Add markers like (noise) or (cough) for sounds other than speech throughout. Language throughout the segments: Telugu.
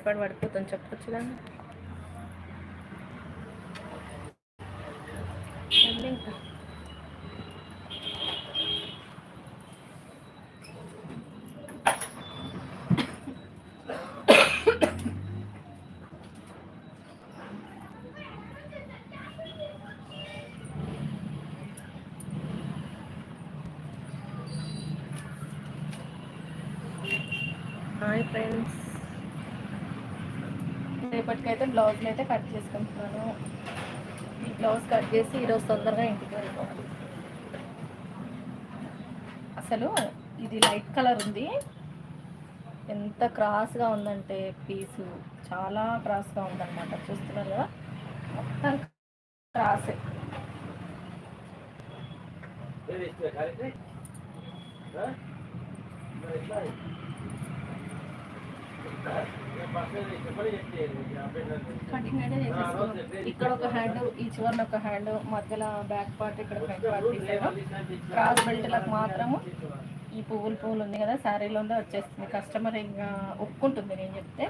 ఓ ట్రైపాడ్ పడిపోతుంది చెప్పొచ్చు కానీ ఇంకా హాయ్ ఫ్రెండ్స్ రేపటికైతే బ్లౌజ్లు అయితే కట్ చేసుకుంటున్నాను ఈ బ్లౌజ్ కట్ చేసి ఈరోజు తొందరగా ఇంటికి వెళ్ళిపోవాలి అసలు ఇది లైట్ కలర్ ఉంది ఎంత క్రాస్గా ఉందంటే పీసు చాలా క్రాస్గా ఉందన్నమాట చూస్తున్నారు కదా మొత్తం క్రాసే చేసేసుకున్నాం ఇక్కడ ఒక హ్యాండ్ ఈ చివరిన ఒక హ్యాండ్ మధ్యలో బ్యాక్ పార్ట్ ఇక్కడ ఫ్రంట్ పార్ట్ తీసాను క్రాస్ బెల్ట్లకు మాత్రము ఈ పువ్వులు పువ్వులు ఉంది కదా శారీలోనే వచ్చేస్తుంది. కస్టమర్ ఇంకా ఒప్పుకుంటుంది నేను చెప్తే.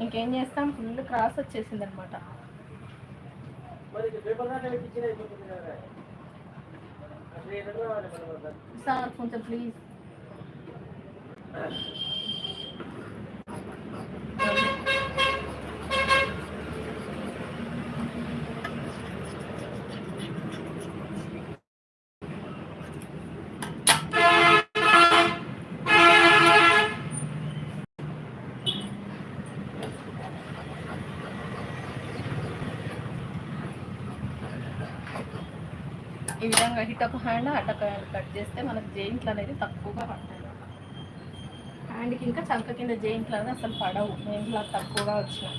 ఇంకేం చేస్తాం? ఫుల్ క్రాస్ వచ్చేసింది అనమాట సార్ కొంచెం ప్లీజ్ (laughs) ఈ విధంగా ఇటు ఒక హ్యాండ్ అటు ఒక హ్యాండ్ కట్ చేస్తే మనకు జెయింట్లు అనేది తక్కువగా పడతాయి. హ్యాండ్కి ఇంకా చంక కింద జెయింట్లు అనేది అసలు పడవు. జెయింట్లు తక్కువగా వచ్చినాయి.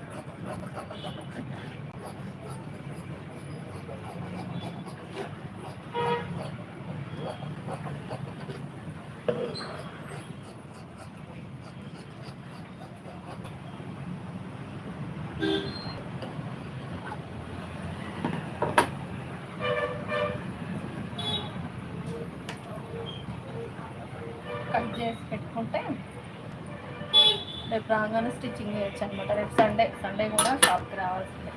రాగానే స్టిచ్చింగ్ చేయొచ్చు అనమాట రేపు సండే సండే కూడా షాప్కి రావాల్సిందే.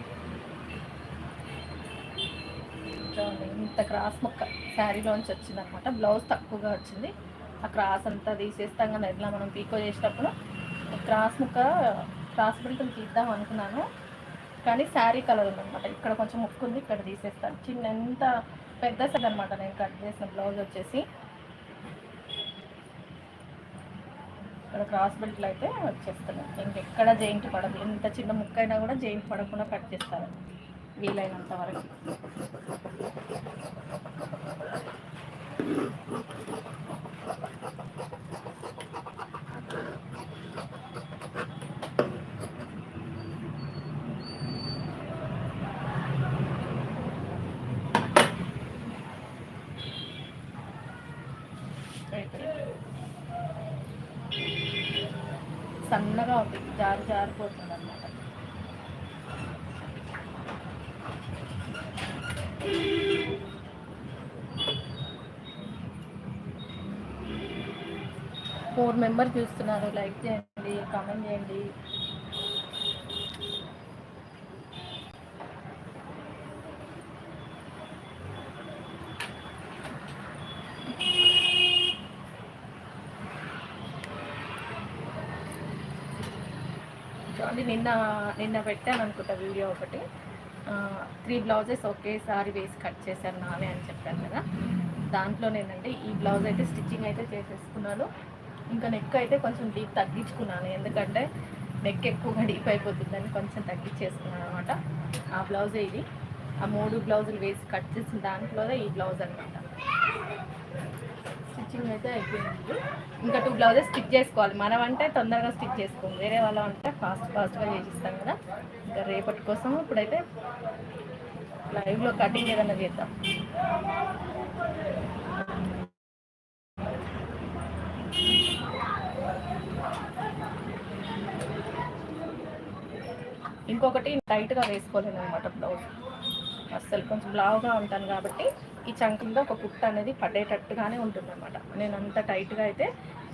చూడండి ఇంత క్రాస్ ముక్క శారీలోంచి వచ్చింది అనమాట బ్లౌజ్ తక్కువగా వచ్చింది. ఆ క్రాస్ అంతా తీసేస్తాం కానీ ఎట్లా మనం పీకో చేసేటప్పుడు. క్రాస్ ముక్క క్రాస్ బెల్ట్ తీద్దాం అనుకున్నాను. కానీ శారీ కలర్ ఉందనమాట ఇక్కడ కొంచెం ముక్కు ఉంది ఇక్కడ తీసేస్తాను. చిన్న ఎంత పెద్ద సెట్ అనమాట నేను కట్ చేసిన బ్లౌజ్ వచ్చేసి. ఇక్కడ క్రాస్ బెల్ట్లు అయితే వచ్చేస్తున్నాయి ఇంకెక్కడ జైంట్ పడదు. ఎంత చిన్న ముక్క అయినా కూడా జైంట్ పడకుండా కట్ చేస్తారు. వీలైనంత వరకు సన్నగా ఉంది జారి జారిపోతుంది అనమాట నెంబర్ మెంబర్ చూస్తున్నారు. లైక్ చేయండి కామెంట్ చేయండి. చూడండి నిన్న నిన్న పెట్టాను అనుకుంటా వీడియో ఒకటి. త్రీ బ్లౌజెస్ ఒకేసారి వేసి కట్ చేశాను నానే అని చెప్పాను కదా. దాంట్లోనేనండి ఈ బ్లౌజ్ అయితే స్టిచ్చింగ్ అయితే చేసేసుకున్నాను. ఇంకా నెక్ అయితే కొంచెం డీప్ తగ్గించుకున్నాను. ఎందుకంటే నెక్ ఎక్కువగా డీప్ అయిపోతుందని కొంచెం తగ్గించేసుకున్నాను అనమాట. ఆ బ్లౌజే ఇది. ఆ మూడు బ్లౌజులు వేసి కట్ చేసిన దాంట్లోనే ఈ బ్లౌజ్ అనమాట. స్టిచ్చింగ్ అయితే అయిపోయింది. ఇంకా టూ బ్లౌజెస్ స్టిచ్ చేసుకోవాలి. మనం అంటే తొందరగా స్టిచ్ చేసుకోవాలి వేరే వాళ్ళ అంటే ఫాస్ట్ ఫాస్ట్గా చేసిస్తాం కదా. ఇంకా రేపటి కోసం ఇప్పుడైతే లైవ్లో కటింగ్ ఏదైనా చేద్దాం. ఇంకొకటి టైట్గా వేసుకోలేను అనమాట బ్లౌజ్. అస్సలు కొంచెం లావుగా ఉంటాను కాబట్టి ఈ చంకంలో ఒక కుట్ట అనేది పడేటట్టుగానే ఉంటుంది అనమాట నేను అంత టైట్గా అయితే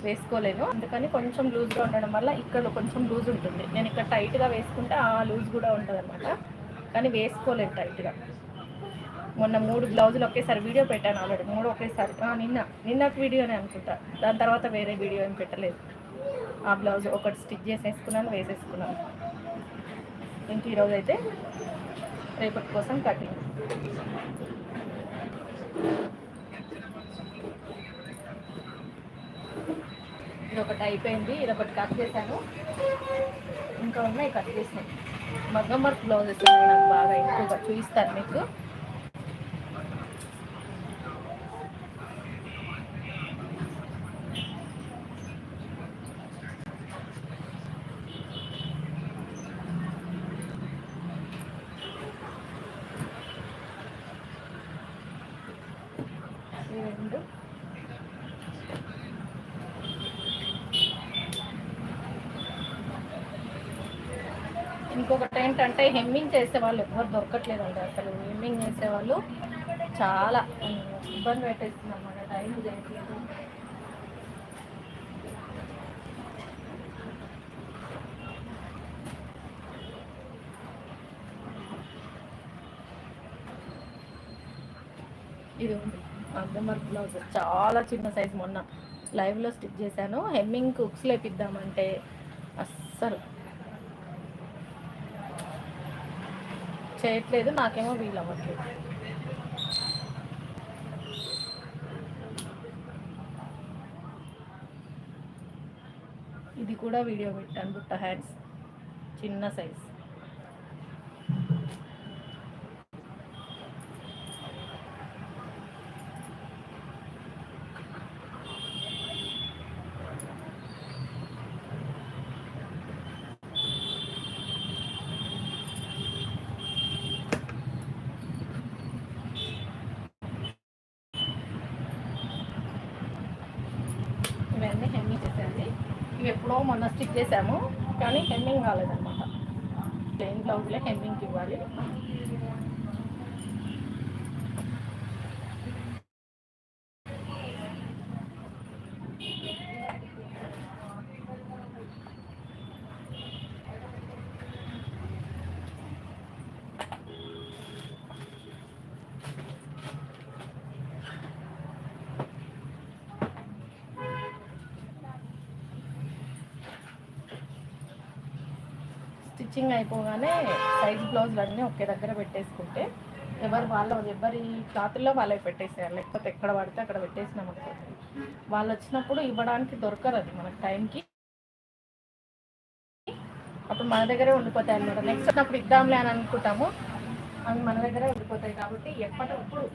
వేసుకోలేను. అందుకని కొంచెం లూజ్గా ఉండడం వల్ల ఇక్కడ కొంచెం లూజ్ ఉంటుంది. నేను ఇక్కడ టైట్గా వేసుకుంటే ఆ లూజ్ కూడా ఉంటుంది అనమాట కానీ వేసుకోలేను టైట్గా. మొన్న మూడు బ్లౌజులు ఒకేసారి వీడియో పెట్టాను ఆల్రెడీ. మూడు ఒకేసారి. నిన్న. నిన్నటి వీడియోనే అనుకుంటా. దాని తర్వాత వేరే వీడియో ఏం పెట్టలేదు. ఆ బ్లౌజ్ ఒకటి స్టిచ్ చేసేసుకున్నాను వేసేసుకున్నాను. ఇంక ఈరోజు అయితే రేపటి కోసం కటింగ్. ఇది ఒకటి అయిపోయింది ఇది ఒకటి కట్ చేశాను. ఇంకా ఉన్నాయి కట్ చేసినాయి మగ్గం వర్క్ బ్లౌజెస్ నాకు బాగా ఎక్కువగా చూపిస్తాను మీకు ఈ రెండు ఇంకొకటి ఏంటంటే హెమ్మింగ్ చేసేవాళ్ళు ఎవరు దొరకట్లేదండి అసలు. హెమ్మింగ్ చేసేవాళ్ళు చాలా ఇబ్బంది పెట్టేస్తుంది అనమాట టైం చేయట్లేదు. ఇది ఉంది. అర్థం బ్లౌజ్. చాలా చిన్న సైజ్ మొన్న. లైవ్లో స్టిచ్ చేశాను. హెమ్మింగ్ కుక్స్ లేపిద్దామంటే అస్సలు చేయట్లేదు నాకేమో వీలు అవ్వట్లేదు ఇది కూడా వీడియో పెట్టాను బుట్ట హ్యాండ్స్ చిన్న సైజ్ ఇవన్నీ హెమ్మింగ్ చేసేది ఇవి ఎప్పుడో మొన్న స్టిచ్ చేసాము కానీ హెమ్మింగ్ కాలేదన్నమాట ప్లెయిన్ బ్లౌజ్లే హెమ్మింగ్కి ఇవ్వాలి. స్టిచ్చింగ్ అయిపోగానే సైజ్ బ్లౌజులు అన్నీ ఒకే దగ్గర పెట్టేసుకుంటే ఎవరు వాళ్ళ ఎవరి క్లాత్లో వాళ్ళకి పెట్టేసేయాలి. లేకపోతే ఎక్కడ పడితే అక్కడ పెట్టేసినాం అనుకోండి వాళ్ళు వచ్చినప్పుడు ఇవ్వడానికి దొరకరు అది మనకి టైంకి. అప్పుడు మన దగ్గరే ఉండిపోతాయి అన్నమాట. నెక్స్ట్ అప్పుడు ఇద్దాంలే అని అనుకుంటాము. అవి మన దగ్గరే ఉండిపోతాయి కాబట్టి ఎప్పటికప్పుడు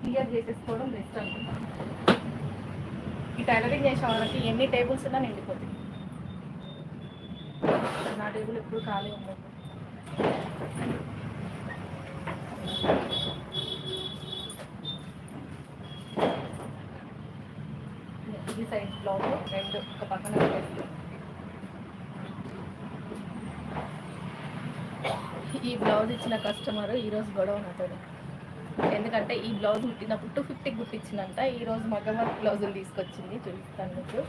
క్లియర్ చేసేసుకోవడం బెస్ట్ అనుకుంటాం. ఈ టైలరింగ్ చేసే వాళ్ళకి ఎన్ని టేబుల్స్ ఉన్నా నిండిపోతాయి. నా టేబుల్ ఎప్పుడు ఖాళీ ఉండదు. ఈ సైజ్ బ్లౌజ్ రెండు ఒక పక్కన ఈ బ్లౌజ్ ఇచ్చిన కస్టమర్ ఈరోజు గొడవ నాతో ఎందుకంటే ఈ బ్లౌజ్ కుట్టినప్పుడు టూ ఫిఫ్టీ కుట్టించిందంట. ఈరోజు మగ్గం బ్లౌజులు తీసుకొచ్చింది చూపిస్తాను మీకు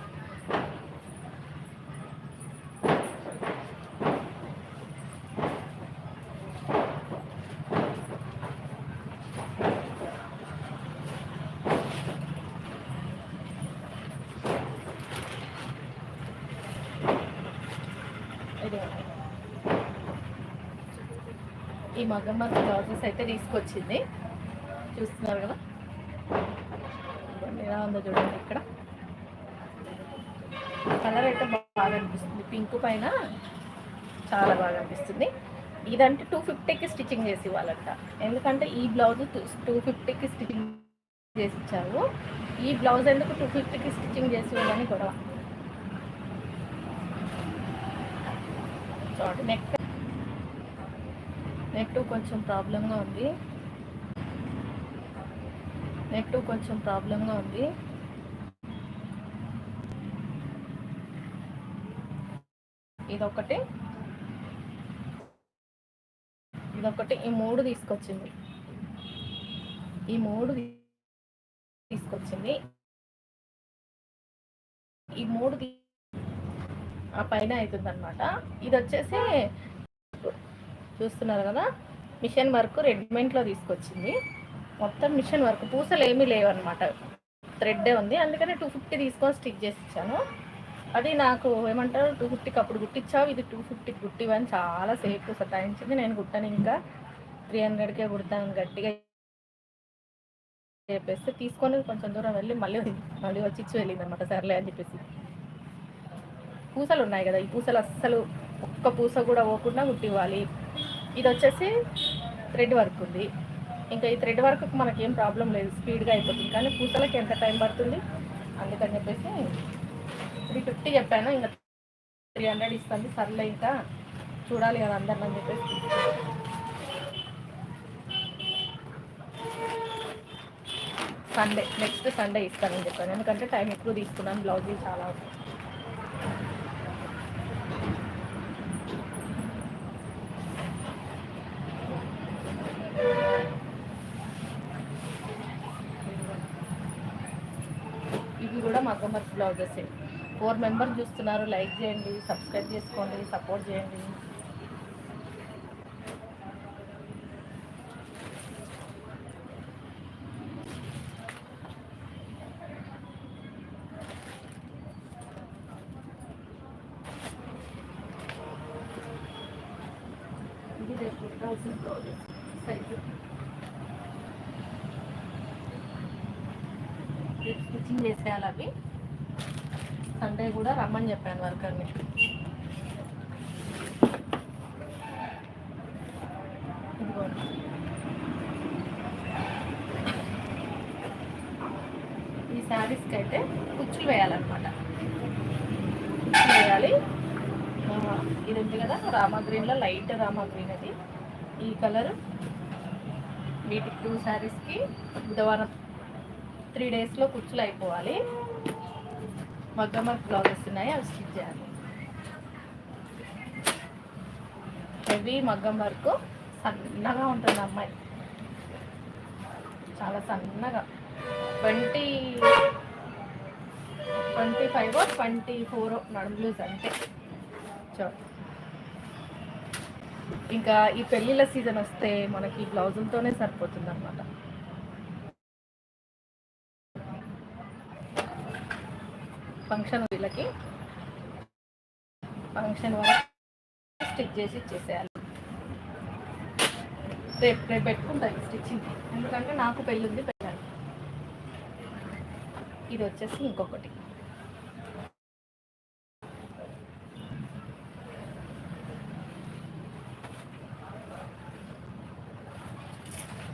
ఇది ఈ మగ్గమ్మ బ్లౌజెస్ అయితే తీసుకొచ్చింది. చూస్తున్నారు కదా? ఎలా ఉందో చూడండి ఇక్కడ. కలర్ అయితే బాగా అనిపిస్తుంది. పింక్ పైన చాలా బాగా అనిపిస్తుంది. ఇదంటే టూ ఫిఫ్టీకి స్టిచ్చింగ్ చేసి ఇవ్వాలంట. ఎందుకంటే ఈ బ్లౌజ్ టూ ఫిఫ్టీకి స్టిచ్చింగ్ చేసి ఇచ్చారు. ఈ బ్లౌజ్ ఎందుకు టూ ఫిఫ్టీకి స్టిచ్చింగ్ చేసి ఇవ్వాలని గొడవ చూడండి నెక్ నెట్ కొంచెం ప్రాబ్లంగా ఉంది. నెట్ కొంచెం ప్రాబ్లంగా ఉంది. ఇదొకటి ఇదొకటి ఈ మూడు తీసుకొచ్చింది. ఈ మూడు తీసుకొచ్చింది. ఈ మూడు ఆ పైన అవుతుంది అనమాట ఇది వచ్చేసి చూస్తున్నారు కదా? మిషన్ వర్క్ రెడీమేడ్లో తీసుకొచ్చింది. మొత్తం మిషన్ వర్క్ పూసలు ఏమీ లేవన్నమాట. థ్రెడ్డే ఉంది. అందుకనే టూ ఫిఫ్టీ తీసుకొని స్టిక్ చేసి ఇచ్చాను. అది నాకు ఏమంటారు? టూ ఫిఫ్టీకి అప్పుడు గుట్టించావు ఇది టూ ఫిఫ్టీకి గుట్టివని చాలా సేపు సతాయించింది. నేను గుట్టాను ఇంకా త్రీ హండ్రెడ్కే కుడతాను గట్టిగా చెప్పేస్తే తీసుకొని కొంచెం దూరం వెళ్ళి మళ్ళీ మళ్ళీ వచ్చి ఇచ్చి వెళ్ళింది అనమాట సర్లే అని చెప్పేసి. పూసలు ఉన్నాయి కదా. ఈ పూసలు అస్సలు ఒక్క పూస కూడా పోకుండా గుట్టివ్వాలి. ఇది వచ్చేసి థ్రెడ్ వర్క్ ఉంది. ఇంకా ఈ థ్రెడ్ వర్క్ మనకి ఏం ప్రాబ్లం లేదు. స్పీడ్గా అయిపోతుంది. కానీ పూసలకి ఎంత టైం పడుతుంది? అందుకని చెప్పేసి త్రీ ఫిఫ్టీ చెప్పాను. ఇంకా త్రీ హండ్రెడ్ ఇస్తుంది. సర్లే ఇంకా చూడాలి కదా అందరిని అని చెప్పేసి. సండే నెక్స్ట్ సండే ఇస్తానని చెప్పాను. ఎందుకంటే టైం ఎక్కువ తీసుకున్నాను. బ్లౌజ్ చాలా కూడా మగ్గం వర్క్ బ్లౌజెస్ ఫోర్ మెంబర్స్ చూస్తున్నారు లైక్ చేయండి సబ్స్క్రైబ్ చేసుకోండి సపోర్ట్ చేయండి ఇది రేపు కుట్టాల్సిన బ్లౌజెస్ సైజు రేపు స్టిచ్చింగ్ చేసేయాలి అవి సండే కూడా రమ్మని చెప్పాను వర్కర్ని ఇదిగోండి ఈ శారీస్కి అయితే కుచ్చులు వేయాలన్నమాట. కుచ్చులు వేయాలి. ఇది ఉంది కదా రామా గ్రీన్లో లైట్ రామా గ్రీన్ అది. ఈ కలర్ వీటికి టూ శారీస్కి బుధవారం త్రీ డేస్లో కుచ్చులు అయిపోవాలి. మగ్గం వర్క్ బ్లౌజెస్ ఉన్నాయి అవి స్టిచ్ చేయాలి. హెవీ మగ్గం వర్క్ సన్నగా ఉంటుంది అమ్మాయి. చాలా సన్నగా. Twenty twenty five twenty four నడుములు అంతే. చూ. ఇంకా ఈ పెళ్ళిళ్ళ సీజన్ వస్తే మనకి బ్లౌజులతోనే సరిపోతుంది అనమాట ఫంక్షన్ వీళ్ళకి. ఫంక్షన్ వరకు స్టిచ్ చేసి ఇచ్చేసేయాలి. రేపు రేపు పెట్టుకుంటాను స్టిచ్చింగ్. ఎందుకంటే నాకు పెళ్ళింది పెళ్ళాలి. పెట్టాలి ఇది వచ్చేసి ఇంకొకటి.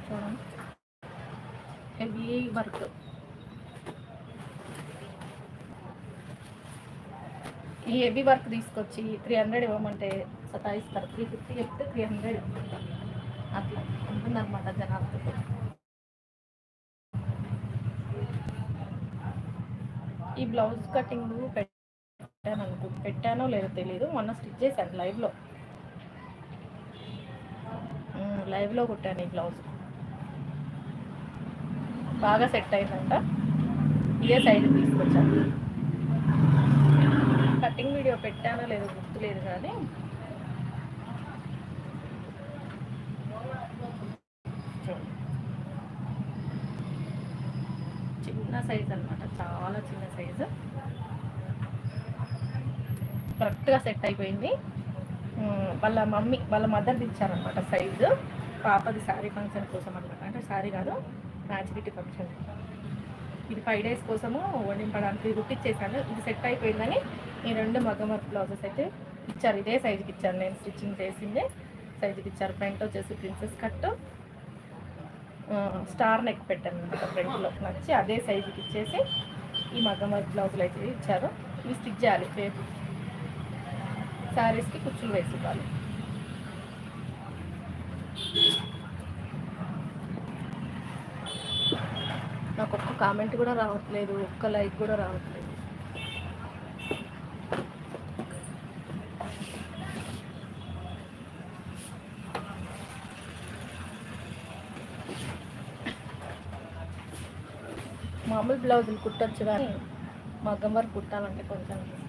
చూడండి. Heavy work. ఈ హెవీ వర్క్ తీసుకొచ్చి త్రీ హండ్రెడ్ ఇవ్వమంటే సతాయిస్తారు. త్రీ ఫిఫ్టీ చెప్తే త్రీ హండ్రెడ్ అట్లా ఉంటుందన్నమాట జనాలతో ఈ బ్లౌజ్ కటింగ్ పెట్టాను అనుకో పెట్టానో లేదో తెలియదు మొన్న స్టిచ్ చేశాను లైవ్లో లైవ్లో కుట్టాను ఈ బ్లౌజ్ బాగా సెట్ అయిందంట. ఇదే సైడ్ తీసుకొచ్చాను. కటింగ్ వీడియో పెట్టానో లేదో గుర్తులేదు కానీ. చిన్న సైజ్ అనమాట చాలా చిన్న సైజు. కరెక్ట్గా సెట్ అయిపోయింది. వాళ్ళ మమ్మీ వాళ్ళ మదర్ది ఇచ్చారనమాట సైజు. పాపది శారీ ఫంక్షన్ కోసం అనమాట అంటే శారీ కాదు మ్యాచ్గిటీ ఫంక్షన్. ఇది ఫైవ్ డేస్ కోసము వండింపడానికి కుట్టించేసాను ఇది సెట్ అయిపోయిందని ఈ రెండు మగ్గం వర్క్ బ్లౌజెస్ అయితే ఇచ్చారు. ఇదే సైజుకి ఇచ్చారు నేను. స్టిచ్చింగ్ చేసిందే సైజుకి ఇచ్చారు. ఫ్రంట్ వచ్చేసి ప్రిన్సెస్ కట్ స్టార్ నెక్ పెట్టాను అనమాట ఫ్రంట్లో నచ్చి అదే సైజుకి ఇచ్చేసి ఈ మగ్గం వర్క్ బ్లౌజులు అయితే ఇచ్చారు. ఇవి స్టిచ్ చేయాలి. రేపు శారీస్కి కుచ్చులు వేసుకోవాలి. నాకు ఒక్క కామెంట్ కూడా రావట్లేదు ఒక్క లైక్ కూడా రావట్లేదు. మామూలు బ్లౌజులు కుట్టచ్చు కానీ మగ్గం వరకు కుట్టాలంటే కొంచెం risk.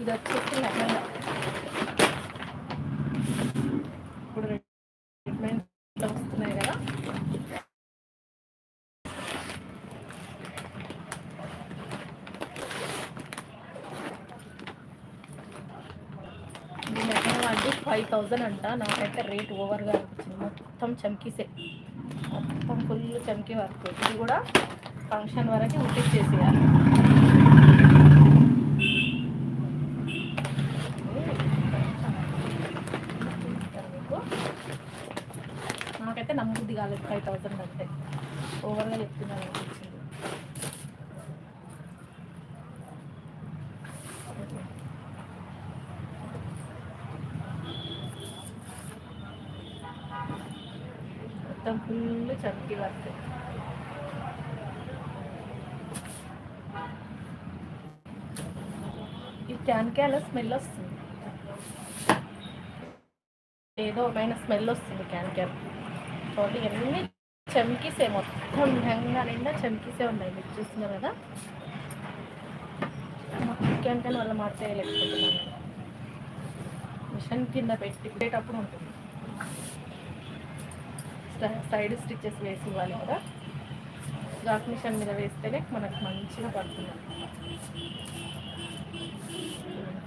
ఇది వచ్చేసి లెహంగా ఇప్పుడు రెడీమేడ్ వస్తున్నాయి కదా ఇది లెహంగా అంటే ఫైవ్ థౌజండ్ అంట. నాకైతే రేట్ ఓవర్గా అనిపించింది. మొత్తం చమ్కీసే. మొత్తం ఫుల్ చమ్కీ వర్క్. ఇది కూడా ఫంక్షన్ వరకు ఉట్టి చేసేయాలి నాకైతే నమ్మబుద్ధి కాలేదు. ఫైవ్ థౌసండ్ అంటే ఓవర్గా చెప్తున్నాను అనిపించింది మొత్తం ఫుల్ చమ్కీ వర్క్. ఈ క్యాన్ క్యాన్ స్మెల్ వస్తుంది. ఏదో పైన స్మెల్ వస్తుంది క్యాన్ క్యాన్ చూడండి ఎన్ని చమ్కీసే మొత్తం లెహంగా నిండా చమ్కీసే ఉన్నాయి. మీరు చూస్తున్నారు కదా? క్యాన్ క్యాన్ వల్ల మార్చేయలేకపోతున్నాను మిషన్ కింద పెట్టి పెట్టేటప్పుడు ఉంటుంది. సైడ్ స్టిచ్చెస్ వేసి ఇవ్వాలి కదా. జాక్ మిషన్ మీద వేస్తేనే మనకు మంచిగా పడుతుంది.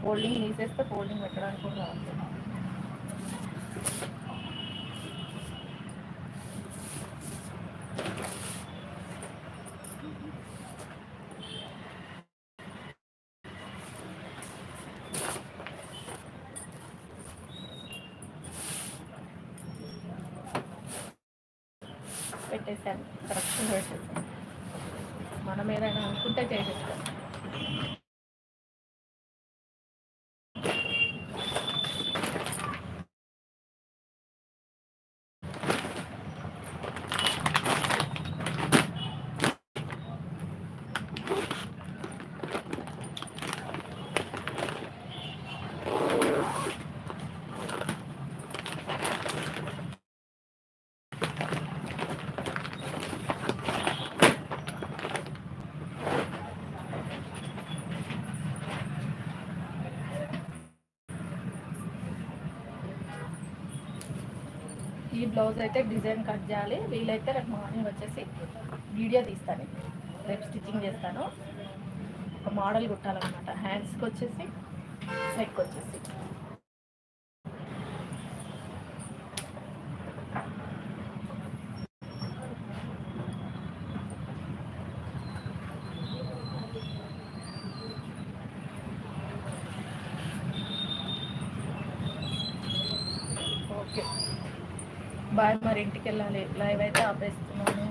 ఫోల్డింగ్ తీసేస్తే ఫోల్డింగ్ పెట్టడానికి కూడా రావాలి పెట్టేశాను కరెక్షన్ పెట్టేసాను మనం ఏదైనా అనుకుంటే చేసేస్తాం ఈ బ్లౌజ్ అయితే డిజైన్ కట్ చేయాలి. వీలైతే రేపు మార్నింగ్ వచ్చేసి వీడియో తీస్తాను. రేపు స్టిచ్చింగ్ చేస్తాను. ఒక మోడల్ కుట్టాలన్నమాట. హ్యాండ్స్కి వచ్చేసి నెక్ వచ్చేసి. మరి ఇంటికి వెళ్ళాలి లైవ్ అయితే ఆపేస్తున్నాను.